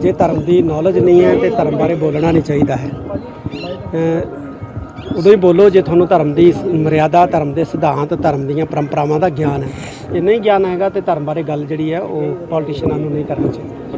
ਜੇ ਧਰਮ ਦੀ ਨੌਲੇਜ ਨਹੀਂ ਹੈ ਤੇ ਧਰਮ ਬਾਰੇ ਬੋਲਣਾ ਨਹੀਂ ਚਾਹੀਦਾ ਹੈ। ਉਦੋਂ ਹੀ ਬੋਲੋ ਜੇ ਤੁਹਾਨੂੰ ਧਰਮ ਦੀ ਮਰਿਆਦਾ, ਧਰਮ ਦੇ ਸਿਧਾਂਤ, ਧਰਮ ਦੀਆਂ ਪਰੰਪਰਾਵਾਂ ਦਾ ਗਿਆਨ ਹੈ। ਇਹ ਨਹੀਂ ਗਿਆਨ ਹੈਗਾ ਤੇ ਧਰਮ ਬਾਰੇ ਗੱਲ ਜਿਹੜੀ ਹੈ ਉਹ ਪੋਲੀਟੀਸ਼ੀਅਨਾਂ ਨੂੰ ਨਹੀਂ ਕਰਨੀ ਚਾਹੀਦੀ।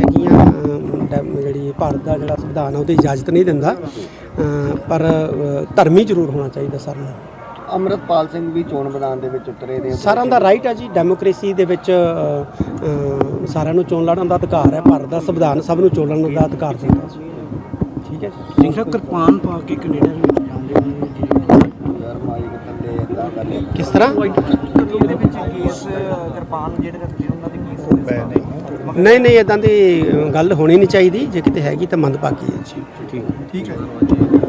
ਹੈਗੀਆਂ ਜਿਹੜੀ ਭਾਰਤ ਦਾ ਜਿਹੜਾ ਸੰਵਿਧਾਨ ਉਹਦੀ ਇਜਾਜ਼ਤ ਨਹੀਂ ਦਿੰਦਾ। ਅ, ਪਰ ਅ, ਧਰਮੀ ਜ਼ਰੂਰ ਹੋਣਾ ਚਾਹੀਦਾ ਸਾਰਿਆਂ ਨੂੰ। ਅੰਮ੍ਰਿਤਪਾਲ ਸਿੰਘ ਵੀ ਚੋਣ ਮੈਦਾਨ ਦੇ ਵਿੱਚ ਉਤਰੇ ਨੇ। ਸਾਰਿਆਂ ਦਾ ਰਾਈਟ ਹੈ ਜੀ। ਡੈਮੋਕ੍ਰੇਸੀ ਦੇ ਵਿੱਚ ਅ, ਅ, ਸਾਰਿਆਂ ਨੂੰ ਚੋਣ ਲੜਨ ਦਾ ਅਧਿਕਾਰ ਹੈ। ਭਾਰਤ ਦਾ ਸੰਵਿਧਾਨ ਸਭ ਨੂੰ ਚੋਣ ਦਾ ਅਧਿਕਾਰ ਦਿੰਦਾ ਠੀਕ ਹੈ ਸਿੰਘ ਸਾਹਿਬ ਕਿਰਪਾਨ ਪਾ ਕੇ ਕੈਨੇਡਾ ਦੇ ਵਿੱਚ ਜਾਂਦੇ ਨੇ ਜੀ। ਯਾਰ ਮਾਈਕ ਥੱਲੇ ਇਦਾਂ ਕਰ ਕਿਸ ਤਰ੍ਹਾਂ? ਇਹਦੇ ਵਿੱਚ ਕੇਸ ਕਿਰਪਾਨ ਜਿਹੜੇ ਨਹੀਂ ਨਹੀਂ ਇਦਾਂ ਦੀ ਗੱਲ ਹੋਣੀ ਨਹੀਂ ਚਾਹੀਦੀ ਜੇ ਕਿਤੇ ਹੈਗੀ ਤਾਂ ਮੰਦਭਾਗੀ ਹੈ ਜੀ। ਠੀਕ ਹੈ।